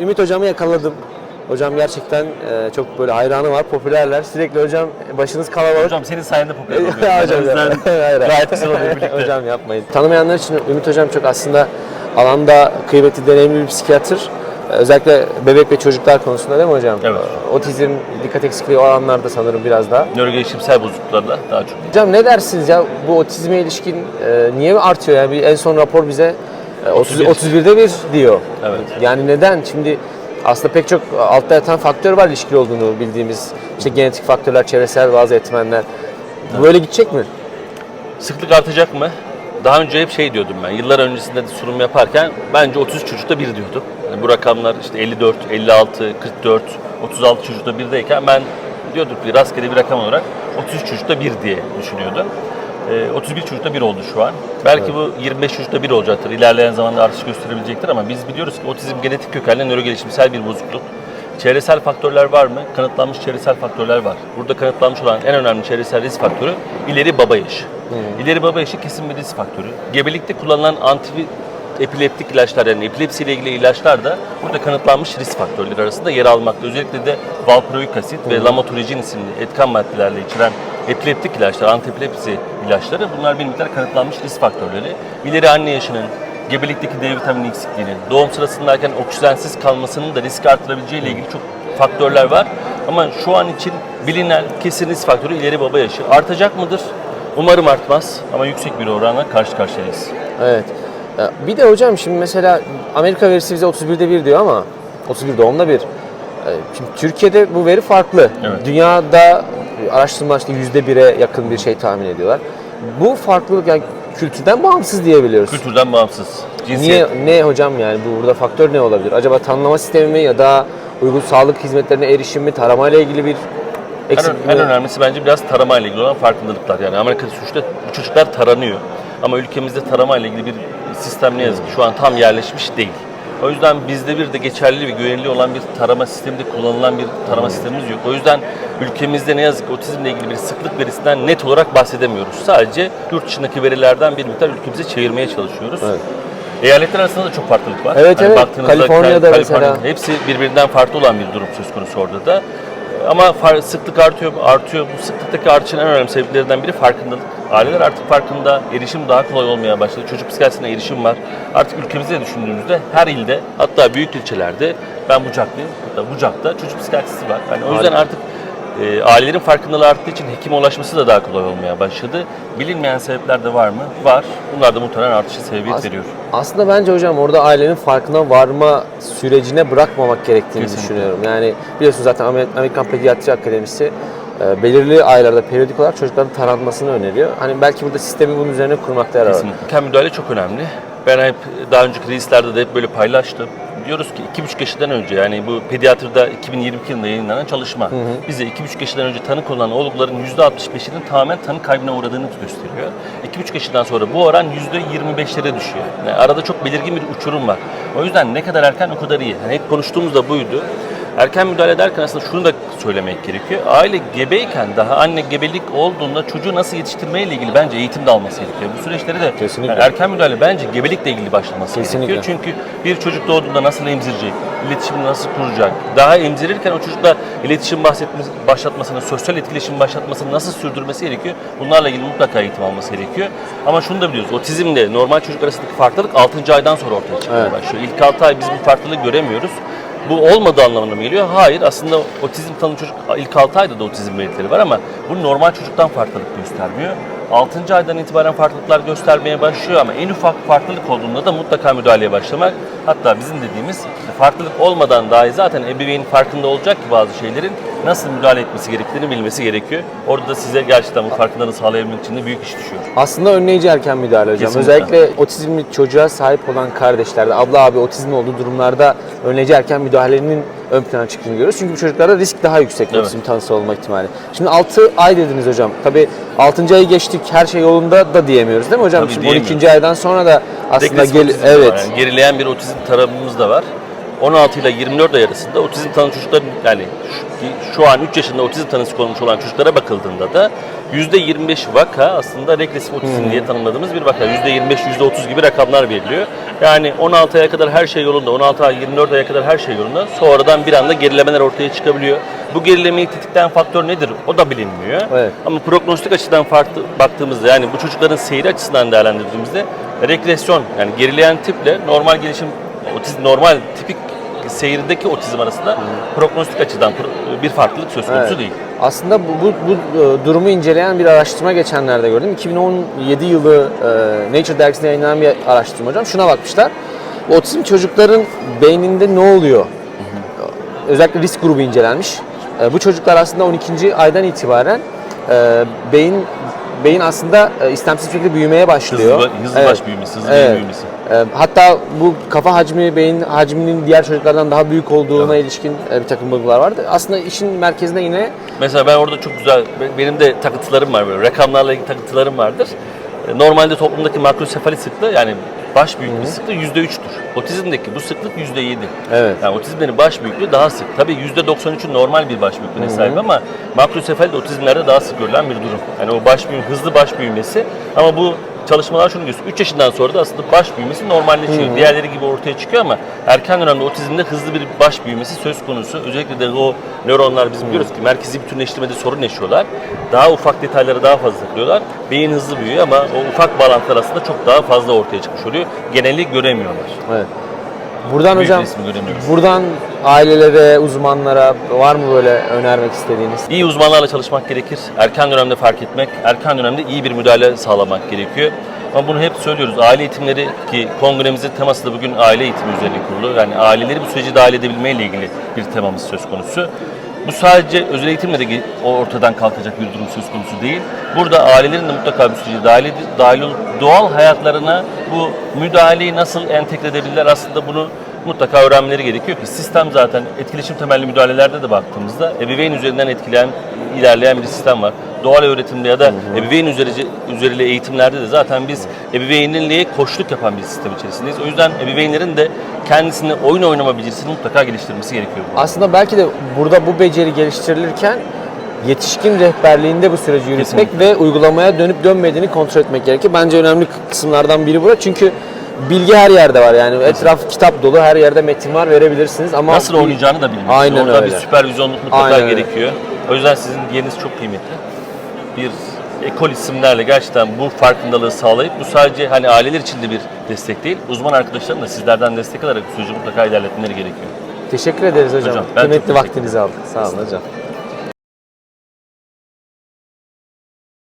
Ümit hocamı yakaladım. Hocam gerçekten e, çok böyle hayranı var, popülerler. Sürekli hocam başınız kalabalık. Hocam senin sayende popüler oluyor. Hocam, yüzden hayır, gayet güzel oluyor birlikte. hocam yapmayın. Tanımayanlar için Ümit hocam çok aslında alanda kıymetli, deneyimli bir psikiyatr. E, Özellikle bebek ve çocuklar konusunda değil mi hocam? Evet. Otizm, dikkat eksikliği o alanlarda sanırım biraz daha. Nörogelişimsel bozukluklarla daha çok. Hocam ne dersiniz ya bu otizme ilişkin e, niye artıyor yani bir en son rapor bize e, 30, 31. 31'de bir diyor. Evet. Yani neden? Şimdi aslında pek çok altta yatan faktör var ilişkili olduğunu bildiğimiz. İşte genetik faktörler, çevresel bazı etmenler. Bu Böyle gidecek mi? Sıklık artacak mı? Daha önce hep şey diyordum ben. Yıllar öncesinde de sunum yaparken bence 33 çocukta bir diyordum. Yani bu rakamlar işte 54, 56, 44, 36 çocukta birdeyken ben diyorduk ki rastgele bir rakam olarak 33 çocukta bir diye düşünüyordum. Ee, 31 çocukta bir oldu şu an. Belki bu 25 çocukta bir olacaktır. İlerleyen zamanda artış gösterebilecektir ama biz biliyoruz ki otizm genetik kökenli nörogelişimsel bir bozukluk. Çevresel faktörler var mı? Kanıtlanmış çevresel faktörler var. Burada kanıtlanmış olan en önemli çevresel risk faktörü ileri baba yaşı. İleri baba yaşı kesin bir risk faktörü. Gebelikte kullanılan anti epileptik ilaçlar yani epilepsi ile ilgili ilaçlar da burada kanıtlanmış risk faktörleri arasında yer almakta. Özellikle de valproik asit ve lamotrigin isimli etken maddelerle içeren epileptik ilaçlar, antiepilepsi ilaçları bunlar bir miktar kanıtlanmış risk faktörleri. İleri anne yaşının, gebelikteki D vitamini eksikliğinin, doğum sırasındayken oksijensiz kalmasının da risk artırabileceği ile ilgili çok faktörler var. Ama şu an için bilinen kesin risk faktörü ileri baba yaşı. Artacak mıdır? Umarım artmaz ama yüksek bir oranla karşı karşıyayız. Evet. E, bir de hocam şimdi mesela Amerika verisi bize 31'de 1 diyor ama 31 doğumda 1. Şimdi Türkiye'de bu veri farklı. Evet. Dünyada araştırmalar işte %1'e yakın bir şey tahmin ediyorlar. Bu farklılık yani kültürden bağımsız diyebiliyoruz. Kültürden bağımsız. Niye Cinsiyet. ne hocam yani bu burada faktör ne olabilir? Acaba tanımlama sistemi mi ya da uygun sağlık hizmetlerine erişim mi, taramayla ilgili bir En, eksiklik en mi? önemlisi bence biraz tarama ile ilgili olan farkındalıklar. Yani Amerika'da sonuçta bu çocuklar taranıyor. Ama ülkemizde tarama ile ilgili bir sistem ne yazık ki şu an tam yerleşmiş değil. O yüzden bizde bir de geçerli ve güvenilir olan bir tarama sistemi de kullanılan bir tarama sistemimiz yok. O yüzden ülkemizde ne yazık ki otizmle ilgili bir sıklık verisinden net olarak bahsedemiyoruz. Sadece yurt dışındaki verilerden bir miktar ülkemize çevirmeye çalışıyoruz. Evet. Eyaletler arasında da çok farklılık var. Evet, evet. baktığınızda Kaliforniya'da Kal- mesela. Hepsi birbirinden farklı olan bir durum söz konusu orada da. Ama far- sıklık artıyor, artıyor. Bu sıklıktaki artışın en önemli sebeplerinden biri farkındalık. Aileler artık farkında, erişim daha kolay olmaya başladı. Çocuk psikiyatrisine erişim var. Artık ülkemizde düşündüğümüzde her ilde, hatta büyük ilçelerde, ben Bucaklıyım, hatta Bucak'ta çocuk psikiyatrisi var. Yani o yüzden artık e, ailelerin farkındalığı arttığı için hekime ulaşması da daha kolay olmaya başladı. Bilinmeyen sebepler de var mı? Var. Bunlar da muhtemelen artışa sebebiyet As- veriyor. Aslında bence hocam orada ailenin farkına varma sürecine bırakmamak gerektiğini Kesinlikle. düşünüyorum. Yani biliyorsunuz zaten Amer- Amerikan Pediatri Akademisi e, belirli aylarda periyodik olarak çocukların taranmasını öneriyor. Hani belki burada sistemi bunun üzerine kurmakta yarar var. Kesinlikle. Müdahale çok önemli. Ben hep daha önceki reislerde de hep böyle paylaştım. Diyoruz ki 2,5 yaşından önce yani bu pediatrda 2022 yılında yayınlanan çalışma bize 2,5 yaşından önce tanı konulan olguların %65'inin tamamen tanı kaybına uğradığını gösteriyor. 2,5 yaşından sonra bu oran %25'lere düşüyor. Yani arada çok belirgin bir uçurum var. O yüzden ne kadar erken o kadar iyi. Yani hep konuştuğumuz da buydu. Erken müdahale ederken aslında şunu da söylemek gerekiyor. Aile gebeyken daha anne gebelik olduğunda çocuğu nasıl yetiştirmeyle ilgili bence eğitim de alması gerekiyor. Bu süreçleri de Kesinlikle. yani erken müdahale bence gebelikle ilgili başlaması Kesinlikle. gerekiyor. Çünkü bir çocuk doğduğunda nasıl emzirecek, iletişimini nasıl kuracak, daha emzirirken o çocukla iletişim bahsetmesi, başlatmasını, sosyal etkileşim başlatmasını nasıl sürdürmesi gerekiyor. Bunlarla ilgili mutlaka eğitim alması gerekiyor. Ama şunu da biliyoruz, otizmle normal çocuk arasındaki farklılık 6. aydan sonra ortaya çıkmaya Evet. başlıyor. İlk 6 ay biz bu farklılığı göremiyoruz. Bu olmadığı anlamına mı geliyor? Hayır. Aslında otizm tanı çocuk ilk 6 ayda da otizm belirtileri var ama bu normal çocuktan farklılık göstermiyor. 6. aydan itibaren farklılıklar göstermeye başlıyor ama en ufak farklılık olduğunda da mutlaka müdahaleye başlamak. Hatta bizim dediğimiz farklılık olmadan dahi zaten ebeveyn farkında olacak ki bazı şeylerin nasıl müdahale etmesi gerektiğini bilmesi gerekiyor. Orada da size gerçekten bu farkındalığı sağlayabilmek için de büyük iş düşüyor. Aslında önleyici erken müdahale hocam. Kesinlikle. Özellikle otizmli çocuğa sahip olan kardeşlerde, abla abi otizmli olduğu durumlarda önleyici erken müdahalenin ön plana çıktığını görüyoruz. Çünkü bu çocuklarda risk daha yüksek Evet. otizm tanısı olma ihtimali. Şimdi 6 ay dediniz hocam. Tabii 6. ayı geçtik her şey yolunda da diyemiyoruz değil mi hocam? Tabii Şimdi diyemiyoruz. 12. aydan sonra da aslında gel evet. Yani gerileyen bir otizm tarafımız da var. 16 ile 24 ay arasında otizm tanı çocukların yani şu, şu an 3 yaşında otizm tanısı konmuş olan çocuklara bakıldığında da %25 vaka aslında regresif otizm diye tanımladığımız bir vaka. %25, %30 gibi rakamlar veriliyor. Yani 16 aya kadar her şey yolunda, 16 ay 24 aya kadar her şey yolunda. Sonradan bir anda gerilemeler ortaya çıkabiliyor. Bu gerilemeyi tetikleyen faktör nedir? O da bilinmiyor. Evet. Ama prognostik açıdan farklı baktığımızda yani bu çocukların seyri açısından değerlendirdiğimizde regresyon yani gerileyen tiple normal gelişim otizm normal tipik seyirdeki otizm arasında prognostik açıdan bir farklılık söz konusu Evet. değil. Aslında bu, bu, bu e, durumu inceleyen bir araştırma geçenlerde gördüm. 2017 yılı e, Nature dergisinde yayınlanan bir araştırma hocam. Şuna bakmışlar. Bu otizm çocukların beyninde ne oluyor? Özellikle risk grubu incelenmiş. E, bu çocuklar aslında 12. aydan itibaren e, beyin beyin aslında e, istemsiz şekilde büyümeye başlıyor. Hızlı, hızlı Evet. baş büyümesi, hızlı beyin Evet. büyümesi. E, Hatta bu kafa hacmi, beyin hacminin diğer çocuklardan daha büyük olduğuna ilişkin e, bir takım bulgular vardı. Aslında işin merkezinde yine Mesela ben orada çok güzel, benim de takıntılarım var böyle, rakamlarla ilgili takıntılarım vardır. E, Normalde toplumdaki makrosefali sıklığı yani baş büyüklüğü sıklığı %3'tür. Otizmdeki bu sıklık %7. Evet. Yani otizmlerin baş büyüklüğü daha sık. Tabii %93'ün normal bir baş büyüklüğüne sahip ama makrosefali de otizmlerde daha sık görülen bir durum. Yani o baş büyüm, hızlı baş büyümesi ama bu çalışmalar şunu gösteriyor. 3 yaşından sonra da aslında baş büyümesi normalleşiyor. Diğerleri gibi ortaya çıkıyor ama erken dönemde otizmde hızlı bir baş büyümesi söz konusu. Özellikle de o nöronlar biz biliyoruz ki merkezi bütünleştirmede sorun yaşıyorlar. Daha ufak detaylara daha fazla takılıyorlar. Beyin hızlı büyüyor ama o ufak bağlantılar aslında çok daha fazla ortaya çıkmış oluyor. Genellik göremiyorlar. Evet. Buradan Büyük hocam, buradan ailelere, uzmanlara var mı böyle önermek istediğiniz? İyi uzmanlarla çalışmak gerekir. Erken dönemde fark etmek, erken dönemde iyi bir müdahale sağlamak gerekiyor. Ama bunu hep söylüyoruz. Aile eğitimleri ki kongremizin teması da bugün aile eğitimi üzerine kurulu. Yani aileleri bu süreci dahil edebilmeyle ilgili bir temamız söz konusu. Bu sadece özel eğitimle de ortadan kalkacak bir durum söz konusu değil. Burada ailelerin de mutlaka bu sürece dahil, dahil olup doğal hayatlarına bu müdahaleyi nasıl entegre edebilirler aslında bunu mutlaka öğrenmeleri gerekiyor ki sistem zaten etkileşim temelli müdahalelerde de baktığımızda ebeveyn üzerinden etkileyen, ilerleyen bir sistem var. Doğal öğretimde ya da ebeveyn üzerici, üzerine eğitimlerde de zaten biz ebeveynliğe koçluk yapan bir sistem içerisindeyiz. O yüzden ebeveynlerin de kendisine oyun oynama becerisini mutlaka geliştirmesi gerekiyor. bu. Aslında belki de burada bu beceri geliştirilirken yetişkin rehberliğinde bu süreci yürütmek Kesinlikle. ve uygulamaya dönüp dönmediğini kontrol etmek gerekir. Bence önemli kısımlardan biri bu. Çünkü bilgi her yerde var yani etraf kitap dolu her yerde metin var verebilirsiniz ama Nasıl bir- oynayacağını da bilmek. Aynen Orada öyle. bir süpervizyonluk mutlaka Aynen öyle. gerekiyor. O yüzden sizin yeriniz çok kıymetli. Bir ekol isimlerle gerçekten bu farkındalığı sağlayıp bu sadece hani aileler için de bir destek değil. Uzman arkadaşların da sizlerden destek alarak bu süreci mutlaka ilerletmeleri gerekiyor. Teşekkür ederiz hocam. Hocam, ben çok Kıymetli teşekkür vaktinizi aldık. Sağ olun hocam.